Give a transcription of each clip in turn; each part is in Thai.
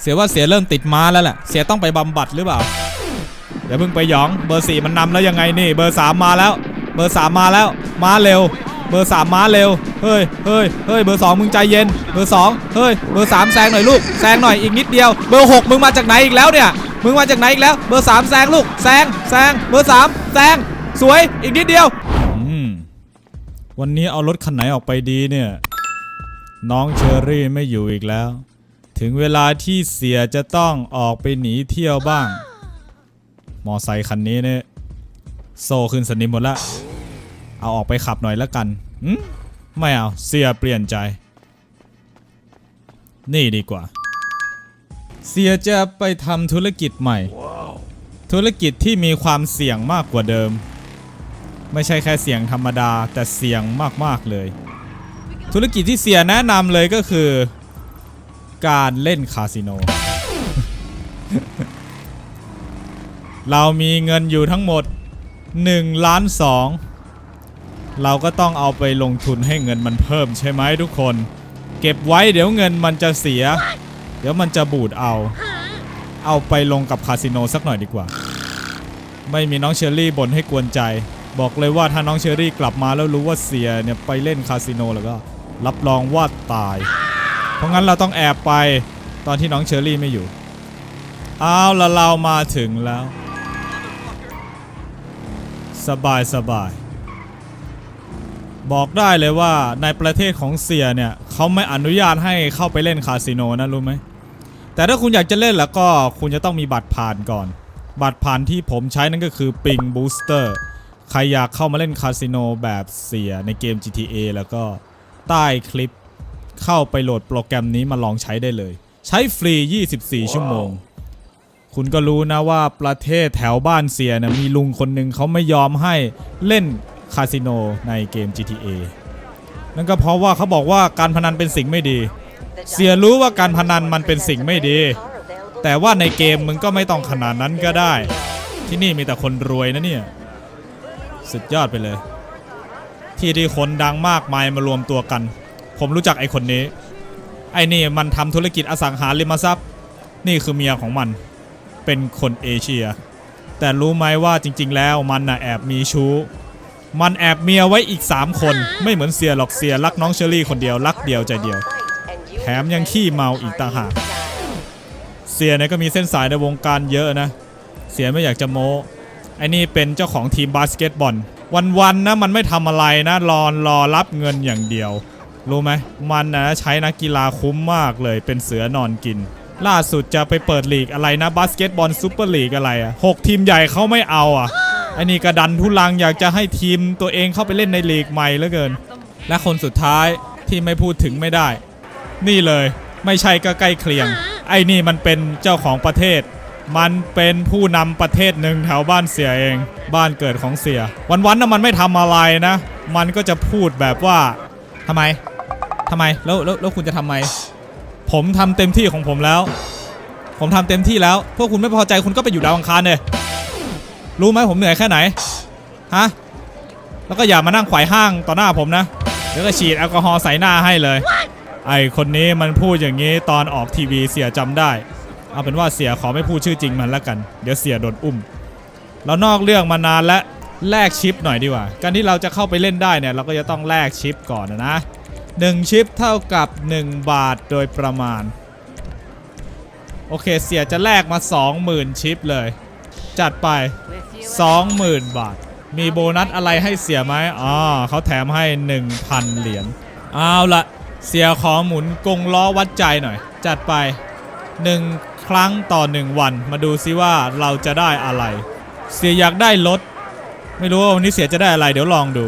เสียว่าเสียเริ่มติดม้าแล้วแหละเสียต้องไปบำบัดหรือเปล่าอย่าเพิ่งไปหยองเบอร์สี่มันนำแล้วยังไงนี่ เบอร์สามมาแล้ว เบอร์สามมาแล้วม้าเร็ว เบอร์สามม้าเร็วเฮ้ยเฮ้ยเฮ้ยเบอร์สองมึงใจเย็น เบอร์สองเฮ้ยเบอร์สามแซงหน่อยลูกแซงหน่อยอีกนิดเดียว เบอร์หกมึงมาจากไหนอีกแล้วเนี่ยมึงมาจากไหนอีกแล้วเบอร์สามแซงลูกแซงแซงเบอร์สามแซงสวยอีกนิดเดียววันนี้เอารถคันไหนออกไปดีเนี่ย น้องเชอรี่ไม่อยู่อีกแล้ว ถึงเวลาที่เสียจะต้องออกไปหนีเที่ยวบ้าง มอไซคันนี้เนี่ยโซ่ขึ้นสนิมหมดละ เอาออกไปขับหน่อยละกันอืมไม่เอา เสียเปลี่ยนใจ นี่ดีกว่า เสียจะไปทำธุรกิจใหม่ ธุรกิจที่มีความเสี่ยงมากกว่าเดิม ไม่ใช่แค่เสี่ยงธรรมดาแต่เสี่ยงมากๆเลย ธุรกิจที่เสียแนะนำเลยก็คือ การเล่นคาสิโน เรามีเงินอยู่ทั้งหมด1ล้าน2เราก็ต้องเอาไปลงทุนให้เงินมันเพิ่มใช่ไหมทุกคน เก็บไว้เดี๋ยวเงินมันจะเสีย เดี๋ยวมันจะบูดเอา เอาไปลงกับคาสิโนสักหน่อยดีกว่า ไม่มีน้องเชอรี่บ่นให้กวนใจ บอกเลยว่าถ้าน้องเชอรี่กลับมาแล้วรู้ว่าเสียเนี่ยไปเล่นคาสิโนแล้วก็ รับรองว่าตาย เพราะงั้นเราต้องแอบไปตอนที่น้องเชอรี่ไม่อยู่ เอาละเรามาถึงแล้ว สบายสบาย บอกได้เลยว่าในประเทศของเสียเนี่ยเขาไม่อนุญาตให้เข้าไปเล่นคาสิโนนะรู้ไหม แต่ถ้าคุณอยากจะเล่นแล้วก็คุณจะต้องมีบัตรผ่านก่อน บัตรผ่านที่ผมใช้นั่นก็คือปิงบูสเตอร์ใครอยากเข้ามาเล่นคาสิโนแบบเสียในเกม GTA แล้วก็ใต้คลิป เข้าไปโหลดโปรแกรมนี้มาลองใช้ได้เลย ใช้ฟรี 24 ชั่วโมง คุณก็รู้นะว่าประเทศแถวบ้านเสียนะมีลุงคนหนึ่งเขาไม่ยอมให้เล่นคาสิโนในเกม GTA นั่นก็เพราะว่าเขาบอกว่าการพนันเป็นสิ่งไม่ดี เสียรู้ว่าการพนันมันเป็นสิ่งไม่ดี แต่ว่าในเกมมึงก็ไม่ต้องขนาดนั้นก็ได้ ที่นี่มีแต่คนรวยนะเนี่ย สุดยอดไปเลย ที่ที่คนดังมากมายมารวมตัวกัน ผมรู้จักไอ้คนนี้ ไอ้นี่มันทำธุรกิจอสังหาริมทรัพย์ นี่คือเมียของมัน เป็นคนเอเชีย แต่รู้ไหมว่าจริง ๆ แล้วมันน่ะแอบมีชู้ มันแอบเมียไว้อีก 3 คน ไม่เหมือนเสียหรอกเสียรักน้องเชอรี่คนเดียวรักเดียวใจเดียว แถมยังขี้เมาอีกต่างหาก เสียเนี่ยก็มีเส้นสายในวงการเยอะนะ เสียไม่อยากจะโม้ไอ้นี่เป็นเจ้าของทีมบาสเกตบอลวันๆนะมันไม่ทำอะไรนะรอรอรับเงินอย่างเดียว รู้ไหมมันนะใช้นักกีฬาคุ้มมากเลยเป็นเสือนอนกิน ล่าสุดจะไปเปิดลีกอะไรนะบาสเกตบอลซูเปอร์ลีกอะไรอะหกทีมใหญ่เขาไม่เอาอะไอ้นี่กระดันทุลังอยากจะให้ทีมตัวเองเข้าไปเล่นในลีกใหม่เหลือเกิน และคนสุดท้ายที่ไม่พูดถึงไม่ได้ นี่เลยไม่ใช่ก็ใกล้เคียง ไอ้นี่มันเป็นเจ้าของประเทศ มันเป็นผู้นำประเทศหนึ่งแถวบ้านเสียเอง บ้านเกิดของเสีย วันๆน่ะมันไม่ทำอะไรนะ มันก็จะพูดแบบว่าทำไม ทำไมแล้วแล้วแล้วคุณจะทำไม ผมทำเต็มที่ของผมแล้ว ผมทำเต็มที่แล้ว พวกคุณไม่พอใจคุณก็ไปอยู่ดาวอังคารเลยรู้ไหมผมเหนื่อยแค่ไหนฮะแล้วก็อย่ามานั่งไขว่ห้างต่อหน้าผมนะเดี๋ยวก็ฉีดแอลกอฮอล์ใส่หน้าให้เลย ไอคนนี้มันพูดอย่างนี้ตอนออกทีวีเสียจำได้ เอาเป็นว่าเสียขอไม่พูดชื่อจริงมันแล้วกัน เดี๋ยวเสียโดนอุ้ม เรานอกเรื่องมานานและแลกชิปหน่อยดีกว่า การที่เราจะเข้าไปเล่นได้เนี่ยเราก็จะต้องแลกชิปก่อนนะนะ หนึ่งชิปเท่ากับ 1 บาทโดยประมาณ โอเคเสียจะแลกมา 20,000 ชิปเลย จัดไป 20,000 บาท มีโบนัสอะไรให้เสียไหมอ๋อเขาแถมให้ 1,000 เหรียญเอาละเสียขอหมุนกงล้อวัดใจหน่อย จัดไป 1 ครั้งต่อ 1 วัน มาดูซิว่าเราจะได้อะไร เสียอยากได้รถไม่รู้ว่าวันนี้เสียจะได้อะไรเดี๋ยวลองดู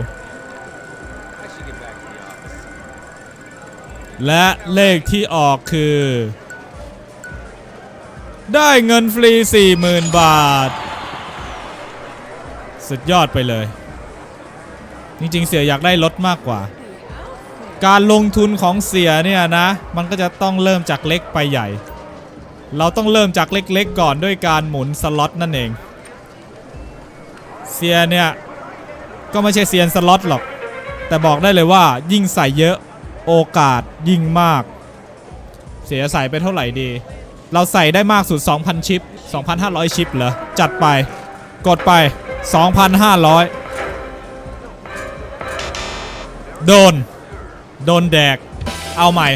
และเลขที่ออกคือ ได้เงินฟรี 40,000 บาท สุดยอดไปเลย จริงๆ เสียอยากได้รถมากกว่า การลงทุนของเสียเนี่ยนะ มันก็จะต้องเริ่มจากเล็กไปใหญ่ เราต้องเริ่มจากเล็กๆ ก่อนด้วยการหมุนสล็อตนั่นเอง เสียเนี่ย ก็ไม่ใช่เซียนสล็อตหรอก แต่บอกได้เลยว่ายิ่งใส่เยอะ โอกาสยิ่งมาก เสียใส่ไปเท่าไหร่ดี เราใส่ได้มากสุด 2,000 ชิป 2,500 ชิปเหรอ จัดไป กดไป 2,500 โดน โดนแดก เอาใหม่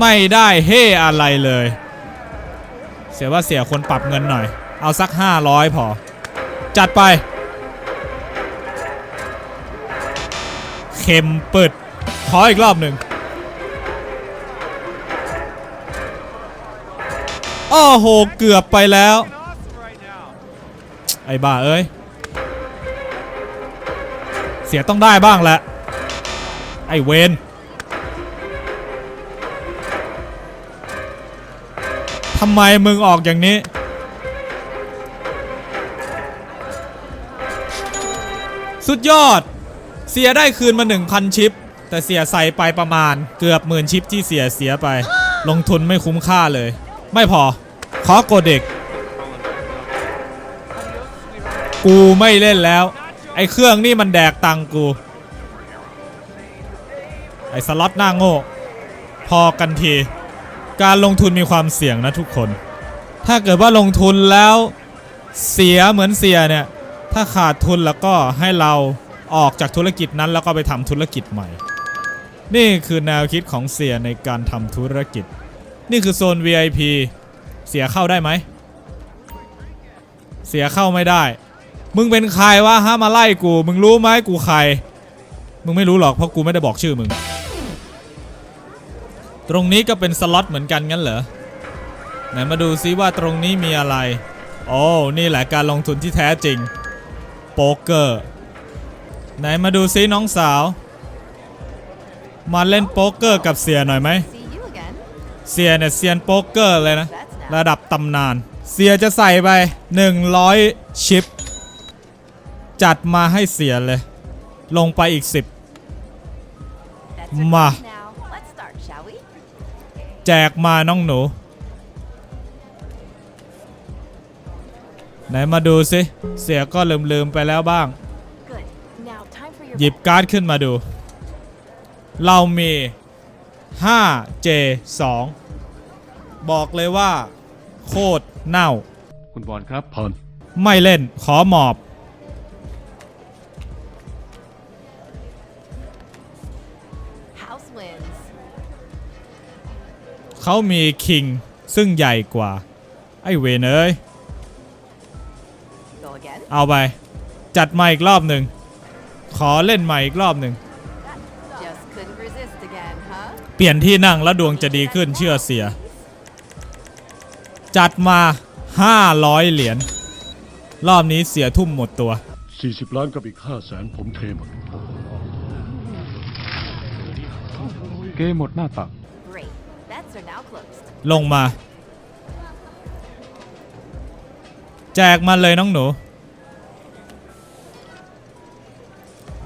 ไม่ได้เฮอะไรเลย เสียว่าเสียคนปรับเงินหน่อย เอาสัก 500 พอ จัดไป เข็มปึดขออีกรอบหนึ่งโอ้โห เกือบไปแล้ว ไอ้บ้าเอ้ย เสียต้องได้บ้างแหละ ไอ้เวนทำไมมึงออกอย่างนี้ สุดยอด เสียได้คืนมา 1,000 ชิป แต่เสียใส่ไปประมาณเกือบหมื่นชิปที่เสียเสียไป ลงทุนไม่คุ้มค่าเลย ไม่พอ ขอโกเด็ก กูไม่เล่นแล้ว ไอ้เครื่องนี่มันแดกตังกู ไอ้สล็อตหน้าโง่ พอกันที การลงทุนมีความเสี่ยงนะทุกคน ถ้าเกิดว่าลงทุนแล้วเสียเหมือนเสียเนี่ย ถ้าขาดทุนแล้วก็ให้เรา ออกจากธุรกิจนั้นแล้วก็ไปทำธุรกิจใหม่ นี่คือแนวคิดของเสียในการทำธุรกิจ นี่คือโซน VIP เสียเข้าได้ไหม เสียเข้าไม่ได้ มึงเป็นใครวะฮะมาไล่กู มึงรู้ไหมกูใคร มึงไม่รู้หรอกเพราะกูไม่ได้บอกชื่อมึง ตรงนี้ก็เป็นสล็อตเหมือนกันงั้นเหรอ ไหนมาดูซิว่าตรงนี้มีอะไร โอ้ นี่แหละการลงทุนที่แท้จริง โป๊กเกอร์ ไหนมาดูซิน้องสาว มาเล่นโป๊กเกอร์กับเสียหน่อยไหม See you again. เสียเนี่ยเซียนโป๊กเกอร์เลยนะ ระดับตำนาน เสียจะใส่ไป 100 ชิป จัดมาให้เสียเลย ลงไปอีก That's it Ma. now. Let's start, shall we? 10 แจกมาน้องหนู ไหนมาดูสิเสียก็ลืมๆไปแล้วบ้าง หยิบการ์ดขึ้นมาดู เรามี 5J2 บอกเลยว่า โคตรเน่า คุณบอลครับพรไม่เล่นขอหมอบ house wins. เขามีคิงซึ่งใหญ่กว่า ไอ้เวนเอ้ย Go again. เอาไป จัดมาอีกรอบหนึ่ง ขอเล่นใหม่อีกรอบหนึ่ง Just couldn't resist again, huh? เปลี่ยนที่นั่งแล้วดวงจะดีขึ้นเชื่อเสีย จัดมา 500 เหรียญ รอบนี้เสียทุ่มหมดตัว 40 ล้านกับอีก5แสนผมเทหมด เกมหมดหน้าตัก Great. Bets are now closed. ลงมา แจกมาเลยน้องหนู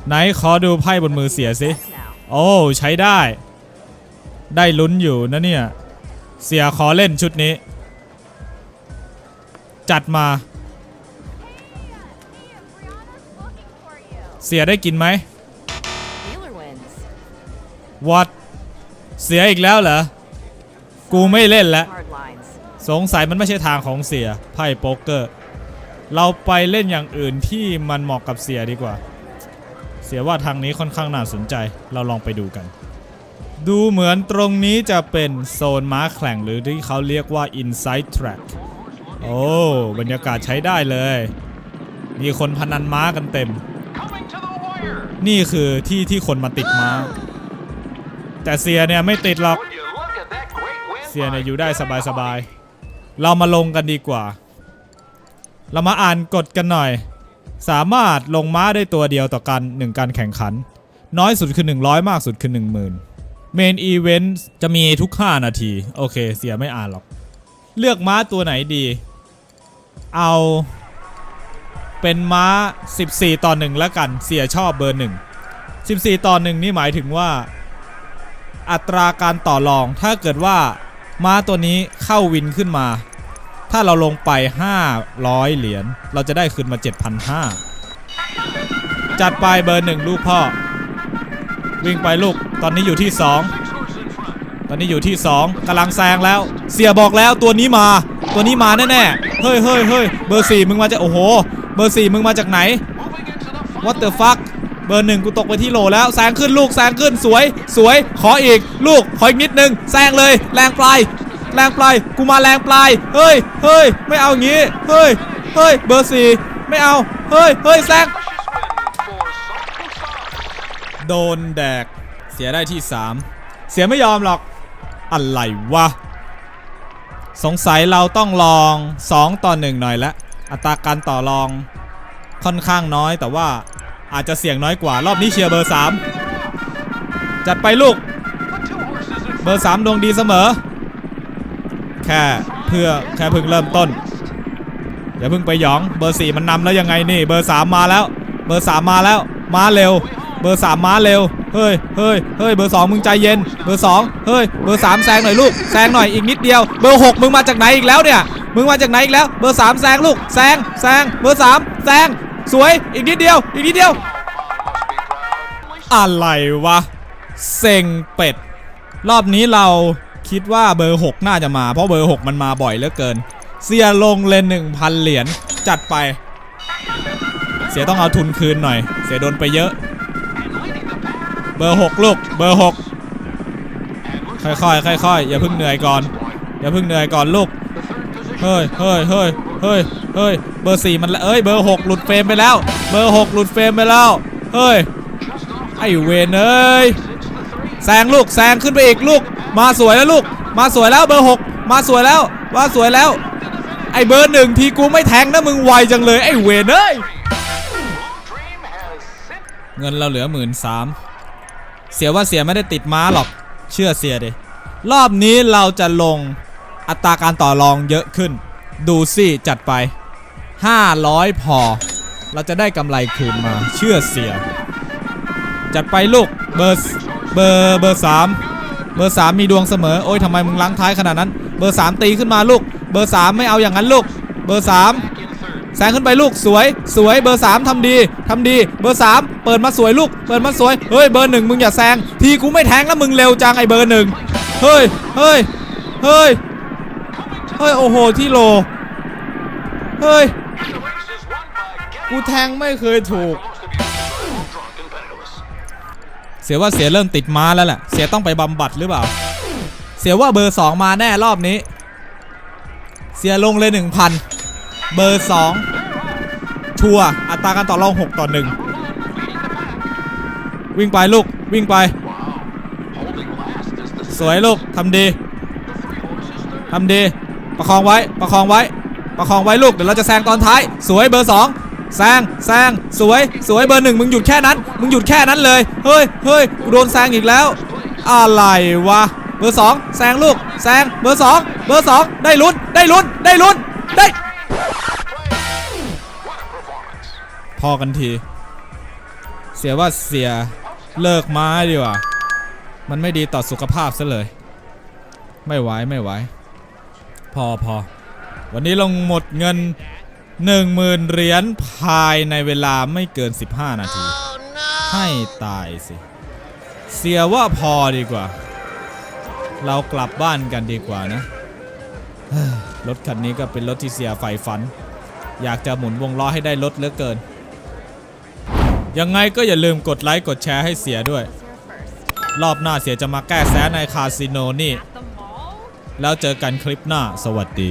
ไหนขอดูไพ่บนมือเสียสิ โอ้ใช้ได้ ได้ลุ้นอยู่นะเนี่ย เสียขอเล่นชุดนี้ จัดมา เสียได้กินไหมวัดเสียอีกแล้วเหรอ กูไม่เล่นแล้วสงสัยมันไม่ใช่ทางของเสียไพ่โป๊กเกอร์ เราไปเล่นอย่างอื่นที่มันเหมาะกับเสียดีกว่า สียว่าทางนี้ค่อนข้างน่าสนใจ เราลองไปดูกัน ดูเหมือนตรงนี้จะเป็นโซนม้าแข่งหรือที่เขาเรียกว่า inside track โอ้ บรรยากาศใช้ได้เลย มีคนพนันม้ากันเต็ม นี่คือที่ที่คนมาติดม้า แต่เสียเนี่ยไม่ติดหรอก เสียเนี่ยอยู่ได้สบายๆ เรามาลงกันดีกว่า เรามาอ่านกฎกันหน่อย สามารถลงม้าได้ตัวเดียวต่อกันหนึ่งการแข่งขัน น้อยสุดคือ 100 มากสุดคือ 10,000เมนอีเวนต์จะมีทุก 5 นาที โอเค เสียไม่อ่านหรอก เลือกม้าตัวไหนดี เอา เป็นม้า 14 ต่อ 1 แล้วกัน เสียชอบเบอร์ 1 14 ต่อ 1 นี่หมายถึงว่า อัตราการต่อรองถ้าเกิดว่าม้าตัวนี้เข้าวินขึ้นมา ถ้าเราลงไป 500 เหรียญเราจะได้คืนมา 7,500 จัดไปเบอร์หนึ่งลูกพ่อ วิ่งไปลูกตอนนี้อยู่ที่ 2 ตอนนี้อยู่ที่ 2กำลังแซงแล้ว เสียบอกแล้วตัวนี้มา ตัวนี้มาแน่ๆเฮ้ยเฮ้ยเฮ้ยเบอร์สี่มึงมาจากโอ้โห เบอร์สี่มึงมาจากไหน What the fuck เบอร์หนึ่งกูตกไปที่โหลแล้วแซงขึ้นลูกแซงขึ้นสวย สวยขออีก ลูกขออีกนิดนึงแซงเลย แรงปลาย แรงปลายกูมาแรงปลายเฮ้ยเฮ้ยไม่เอางี้เฮ้ยเฮ้ยเบอร์สี่ไม่เอาเฮ้ยเฮ้ยแซงโดนแดก เสียได้ที่ 3 เสียไม่ยอมหรอก อะไรวะ สงสัยเราต้องลอง 2 ต่อ 1 หน่อยละ อัตราการต่อรองค่อนข้างน้อยแต่ว่าอาจจะเสี่ยงน้อยกว่ารอบนี้เชียร์เบอร์ 3 จัดไปลูก เบอร์ 3 ดวงดีเสมอ แค่เพื่อแค่เพิ่งเริ่มต้นอย่าเพิ่งไปหยองเบอร์4มันนำแล้วยังไงนี่ เบอร์3มมาแล้ว เบอร์3มมาแล้วมาเร็ว เบอร์3มมาเร็วเฮ้ยเฮ้ยเฮ้ยเบอร์2มึงใจเย็น เบอร์2เฮ้ยเบอร์3แซงหน่อยลูกแซงหน่อยอีกนิดเดียว เบอร์6มึงมาจากไหนอีกแล้วเนี่ยมึงมาจากไหนอีกแล้วเบอร์3แซงลูกแซงแซงเบอร์3แซงสวยอีกนิดเดียว อีกนิดเดียว อะไรวะเซ็งเป็ด รอบนี้เรา คิดว่าเบอร์ 6 น่าจะมา เพราะเบอร์ 6 มันมาบ่อยเหลือเกิน เสียลงเลน1,000เหรียญจัดไป เสียต้องเอาทุนคืนหน่อย เสียโดนไปเยอะ เบอร์ 6 ลูก เบอร์ 6 ค่อยๆค่อยๆอย่าเพิ่งเหนื่อยก่อน อย่าเพิ่งเหนื่อยก่อนลูก เฮ้ยเฮ้ยเฮ้ยเฮ้ยเฮ้ยเบอร์ 4 มันเอ้ยเบอร์ 6 หลุดเฟรมไปแล้ว เบอร์ 6 หลุดเฟรมไปแล้ว เฮ้ยไอเวนเอ้ยแซงลูกแซงขึ้นไปอีกลูก มาสวยแล้วลูก มาสวยแล้วเบอร์ 6 มาสวยแล้ว มาสวยแล้ว ไอเบอร์หนึ่งทีกูไม่แทงนะมึงไวจังเลยไอเวนเอ้ยเงินเราเหลือหมื่นสามเสียว่าเสียไม่ได้ติดม้าหรอก เชื่อเสียดิรอบนี้เราจะลงอัตราการต่อรองเยอะขึ้น ดูสิจัดไป 500 พอ เราจะได้กำไรคืนมา เชื่อเสีย จัดไปลูกเบอร์เบอร์เบอร์สาม เบอร์สามมีดวงเสมอ โอ้ยทำไมมึงล้างท้ายขนาดนั้น เบอร์สามตีขึ้นมาลูก เบอร์สามไม่เอาอย่างนั้นลูก เบอร์สามแซงขึ้นไปลูกสวยสวยเบอร์สามทำดีทำดี เบอร์สามเปิดมาสวยลูก เปิดมาสวย เฮ้ยเบอร์หนึ่งมึงอย่าแซง ทีกูไม่แทงแล้วมึงเร็วจังไอเบอร์หนึ่งเฮ้ยเฮ้ยเฮ้ยเฮ้ยโอ้โหที่โล เฮ้ยกูแทงไม่เคยถูก เสียว่าเสียเริ่มติดม้าแล้วแหละเสียต้องไปบำบัดหรือเปล่า เสียว่าเบอร์ 2 มาแน่รอบนี้ เสียลงเลย 1,000 เบอร์ 2 ชัวร์อัตราการต่อรอง 6 ต่อ 1 วิ่งไปลูกวิ่งไป สวยลูกทำดีทำดี ประคองไว้ประคองไว้ ประคองไว้ลูกเดี๋ยวเราจะแซงตอนท้าย สวยเบอร์ 2 แซงแซงสวยสวยเบอร์หนึ่งมึงหยุดแค่นั้น มึงหยุดแค่นั้นเลย เฮ้ยเฮ้ยโดนแซงอีกแล้ว อะไรวะ เบอร์2แซงลูกแซงเบอร์2เบอร์2ได้ลุ้นได้ลุ้นได้ลุ้นได้พอกันที เสียว่าเสียเลิกม้าดีกว่า มันไม่ดีต่อสุขภาพซะเลย ไม่ไหวไม่ไหว พอพอวันนี้ลงหมดเงิน 10,000เหรียญภายในเวลาไม่เกิน 15 นาที ให้ตายสิ เสียว่าพอดีกว่า เรากลับบ้านกันดีกว่านะ รถคันนี้ก็เป็นรถที่เสียใฝ่ฝัน อยากจะหมุนวงล้อให้ได้รถเหลือเกิน ยังไงก็อย่าลืมกดไลค์กดแชร์ให้เสียด้วย รอบหน้าเสียจะมาแก้แซะในคาสิโนนี่ แล้วเจอกันคลิปหน้าสวัสดี